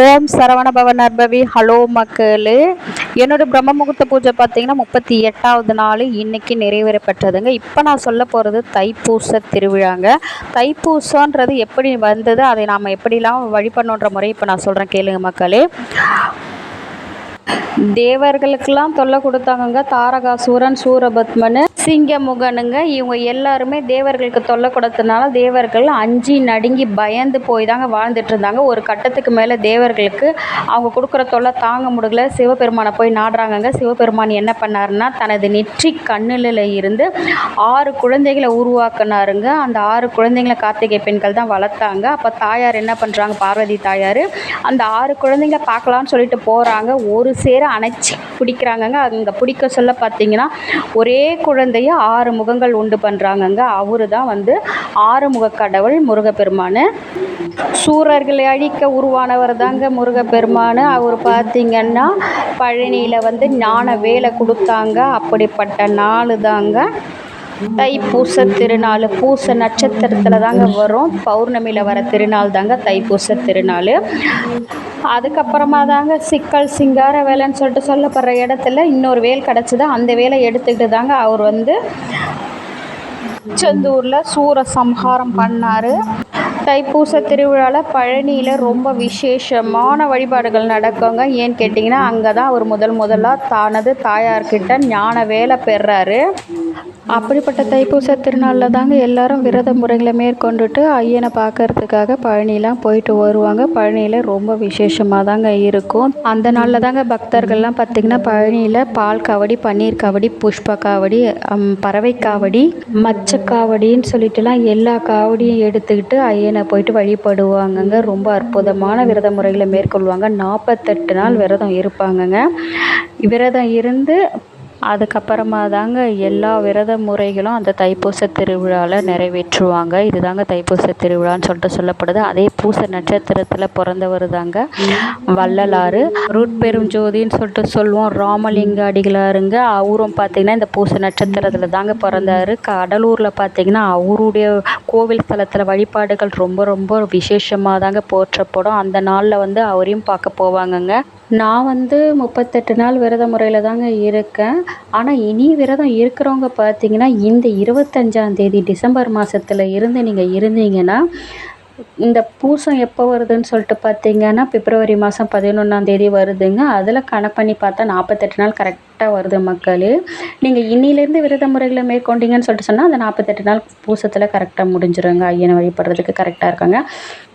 ஓம் சரவண பவன் நர்பவி. ஹலோ மக்களே. என்னோட பிரம்ம முகூர்த்த பூஜை பார்த்தீங்கன்னா முப்பத்தி எட்டாவது நாள் இன்றைக்கி நிறைவேறப்பட்டதுங்க இப்போ நான் சொல்ல போகிறது தைப்பூச திருவிழாங்க. தைப்பூசன்றது எப்படி வந்தது அதை நாம் எப்படிலாம் வழிபடணுன்ற முறை இப்போ நான் சொல்கிறேன் கேளுங்க மக்களே. தேவர்களுக்கெல்லாம் தொல்லை கொடுத்தாங்கங்க. தாரகாசூரன் சூரபத்மனு சிங்கமுகனுங்க இவங்க எல்லாருமே தேவர்களுக்கு தொல்லை கொடுத்ததுனால தேவர்கள் அஞ்சி நடுங்கி பயந்து போய் தாங்க வாழ்ந்துட்டு இருந்தாங்க ஒரு கட்டத்துக்கு மேலே தேவர்களுக்கு அவங்க கொடுக்குற தொல்லை தாங்க முடியல. சிவபெருமானை போய் நாடுறாங்கங்க. சிவபெருமான் என்ன பண்ணாருன்னா தனது நெற்றி கண்ணில் இருந்து ஆறு குழந்தைகளை உருவாக்குனாருங்க. அந்த ஆறு குழந்தைங்களை கார்த்திகை பெண்கள் தான் வளர்த்தாங்க. அப்போ தாயார் என்ன பண்ணுறாங்க பார்வதி தாயார் அந்த ஆறு குழந்தைங்களை பார்க்கலான்னு சொல்லிட்டு போகிறாங்க ஒரு சேர அணைச்சி பிடிக்கிறாங்கங்க. அங்கே பிடிக்க சொல்ல பார்த்தீங்கன்னா ஒரே குழந்தை குழந்தைய ஆறு முகங்கள் உண்டு பண்ணுறாங்கங்க அவரு தான் வந்து ஆறுமுக கடவுள் முருகப்பெருமான். சூரர்களை அழிக்க உருவானவர் தாங்க முருகப்பெருமான். அவர் பார்த்திங்கன்னா பழனியில் வந்து ஞான வேலை கொடுத்தாங்க. அப்படிப்பட்ட நாள் தாங்க தைப்பூச திருநாள் பூச நட்சத்திரத்தில் தாங்க வரும். பௌர்ணமியில் வர திருநாள் தாங்க தைப்பூச திருநாள். அதுக்கப்புறமா தாங்க சிக்கல் சிங்கார வேலைன்னு சொல்லிட்டு சொல்லப்படுற இடத்துல இன்னொரு வேல் கிடச்சிது. அந்த வேலை எடுத்துக்கிட்டு தாங்க அவர் வந்து திருச்செந்தூரில் சூர சம்ஹாரம் பண்ணார் தைப்பூச திருவிழாவில் பழனியில் ரொம்ப விசேஷமான வழிபாடுகள் நடக்குங்க. ஏன்னு கேட்டிங்கன்னா அங்கே தான் அவர் முதல் முதலாக தானது தாயார்கிட்ட ஞான வேலை பெறாரு. அப்படிப்பட்ட தைப்பூச திருநாளில் தாங்க எல்லாரும் விரத முறைகளை மேற்கொண்டுட்டு ஐயனை பார்க்கறதுக்காக பழனிலாம் போயிட்டு வருவாங்க. பழனியில் ரொம்ப விசேஷமாக தாங்க இருக்கும். அந்த நாளில் தாங்க பக்தர்கள்லாம் பார்த்திங்கன்னா பழனியில் பால் காவடி பன்னீர் காவடி புஷ்ப காவடி பறவை காவடி மச்ச காவடின்னு சொல்லிட்டுலாம் எல்லா காவடியும் எடுத்துக்கிட்டு ஐயனை போயிட்டு வழிபடுவாங்கங்க. ரொம்ப அற்புதமான விரத முறைகளை மேற்கொள்வாங்க. நாற்பத்தெட்டு நாள் விரதம் இருப்பாங்கங்க. விரதம் இருந்து அதுக்கப்புறமா தாங்க எல்லா விரத முறைகளும் அந்த தைப்பூச திருவிழாவில் நிறைவேற்றுவாங்க. இதுதாங்க தைப்பூச திருவிழான்னு சொல்லிட்டு சொல்லப்படுது. அதே பூச நட்சத்திரத்தில் பிறந்தவர் தாங்க வள்ளலாறு ரூட்பெரும் ஜோதின்னு சொல்லிட்டு சொல்லுவோம். ராமலிங்க அடிகளாருங்க. அவரும் பார்த்திங்கன்னா இந்த பூச நட்சத்திரத்தில் தாங்க பிறந்தாரு. கடலூரில் பார்த்திங்கன்னா அவருடைய கோவில் ஸ்தலத்தில் வழிபாடுகள் ரொம்ப ரொம்ப விசேஷமாக தாங்க போற்றப்படும். அந்த நாளில் வந்து அவரையும் பார்க்க போவாங்கங்க. நான் வந்து முப்பத்தெட்டு நாள் விரத முறையில் தாங்க இருக்கேன். ஆனால் இனி விரதம் இருக்கிறவங்க பார்த்தீங்கன்னா இந்த இருபத்தஞ்சாம் தேதி டிசம்பர் மாதத்துல இருந்து நீங்கள் இருந்தீங்கன்னா இந்த பூசம் எப்போ வருதுன்னு சொல்லிட்டு பார்த்தீங்கன்னா பிப்ரவரி மாதம் பதினொன்றாம் தேதி வருதுங்க. அதில் கணக்கு பண்ணி பார்த்தா நாற்பத்தெட்டு நாள் கரெக்ட் கரெக்டாக வருது மக்களே. நீங்கள் இன்னிலேருந்து விரத முறைகளை மேற்கொண்டீங்கன்னு சொல்லிட்டு சொன்னால் அந்த நாற்பத்தெட்டு நாள் பூசத்தில் கரெக்டாக முடிஞ்சிருங்க. ஐயனை வழிபடுறதுக்கு கரெக்டாக இருக்காங்க.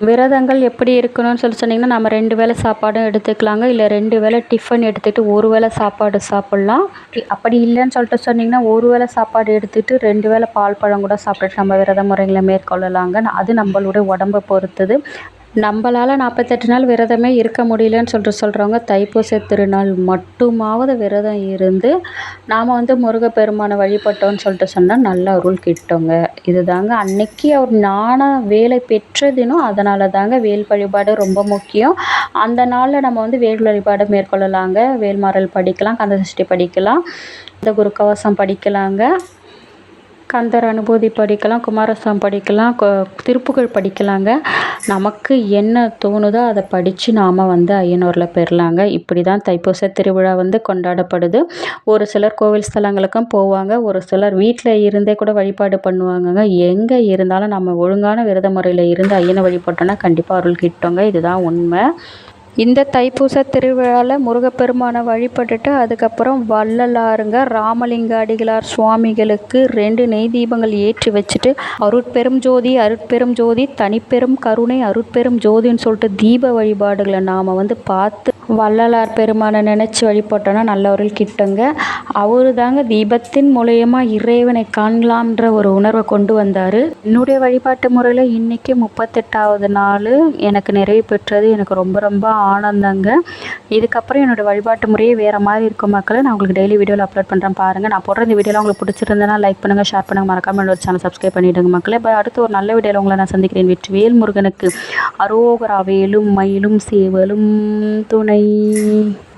விரதங்கள் எப்படி இருக்கணும்னு சொல்லி சொன்னிங்கன்னா நம்ம ரெண்டு வேளை சாப்பாடும் எடுத்துக்கலாங்க. இல்லை ரெண்டு வேளை டிஃபன் எடுத்துகிட்டு ஒரு வேளை சாப்பாடு சாப்பிட்லாம். அப்படி இல்லைன்னு சொல்லிட்டு சொன்னீங்கன்னா ஒரு வேளை சாப்பாடு எடுத்துகிட்டு ரெண்டு வேளை பால் பழம் கூட சாப்பிட்டுட்டு நம்ம விரத முறைகளை மேற்கொள்ளலாங்க. அது நம்மளுடைய உடம்பை பொறுத்தது. நம்மளால் நாற்பத்தெட்டு நாள் விரதமே இருக்க முடியலன்னு சொல்லிட்டு சொல்கிறவங்க தைப்பூச திருநாள் மட்டுமாவது விரதம் இருந்து நாம் வந்து முருகப்பெருமானை வழிபட்டோம்னு சொல்லிட்டு சொன்னால் நல்ல அருள் கிட்டோங்க. இதுதாங்க அன்னைக்கு அவர் ஞான வேலை பெற்ற தினம். அதனால தாங்க வேல் வழிபாடு ரொம்ப முக்கியம். அந்த நாளில் நம்ம வந்து வேல் வழிபாடு மேற்கொள்ளலாங்க. வேல்மாறல் படிக்கலாம் கந்தசஷ்டி படிக்கலாம் இந்த குரு கவசம் படிக்கலாங்க. கந்தர் அனுபூதி படிக்கலாம் குமாரசாமி படிக்கலாம் கொ- திருப்புகழ் படிக்கலாங்க. நமக்கு என்ன தோணுதோ அதை படித்து நாம் வந்து ஐயனூரில் பெறலாங்க. இப்படி தான் தைப்பூச திருவிழா வந்து கொண்டாடப்படுது. ஒரு சிலர் கோவில் ஸ்தலங்களுக்கும் போவாங்க ஒரு சிலர் வீட்டில் இருந்தே கூட வழிபாடு பண்ணுவாங்கங்க. எங்கே இருந்தாலும் நம்ம ஒழுங்கான விரத முறையில் இருந்து ஐயனை வழிபட்டோன்னா கண்டிப்பாக அருள் கிட்டோங்க இதுதான் உண்மை. இந்த தைப்பூச திருவிழாவில் முருகப்பெருமானை வழிபட்டுட்டு அதுக்கப்புறம் வள்ளலாருங்க ராமலிங்க அடிகளார் சுவாமிகளுக்கு ரெண்டு நெய் தீபங்கள் ஏற்றி வச்சுட்டு அருட்பெரும் ஜோதி அருட்பெரும் ஜோதி தனிப்பெரும் கருணை அருட்பெரும் ஜோதின்னு சொல்லிட்டு தீப வழிபாடுகளை நாம் வந்து பார்த்து வள்ளலார் பெருமானை நினச்சி வழிபட்டோன்னா நல்லவர்கள் கிட்டங்க. அவரு தாங்க தீபத்தின் மூலயமா இறைவனை காணலாம்ன்ற ஒரு உணர்வை கொண்டு வந்தார். என்னுடைய வழிபாட்டு முறையில் இன்றைக்கி முப்பத்தெட்டாவது நாள் எனக்கு நிறைவு பெற்றது. எனக்கு ரொம்ப ரொம்ப ஆனந்தங்க. இதுக்கப்புறம் என்னோடய வழிபாட்டு முறையே வேறு மாதிரி இருக்கும் மக்களை. நான் உங்களுக்கு டெய்லி வீடியோவில் அப்லோட் பண்ணுறேன் பாருங்கள் நான் போடுற இந்த வீடியோவில் உங்களுக்கு பிடிச்சிருந்தேன்னா லைக் பண்ணுங்கள் ஷேர் பண்ணுங்கள் மறக்காமல் என்னோட சேனல் சப்ஸ்கிரைப் பண்ணிவிடுங்க மக்களே. இப்போ அடுத்து ஒரு நல்ல வீடியோவில் உங்களை நான் சந்திக்கிறேன். வெற்றி முருகனுக்கு. அரோகரா வேலும் மயிலும் சேவலும் துணை 拜。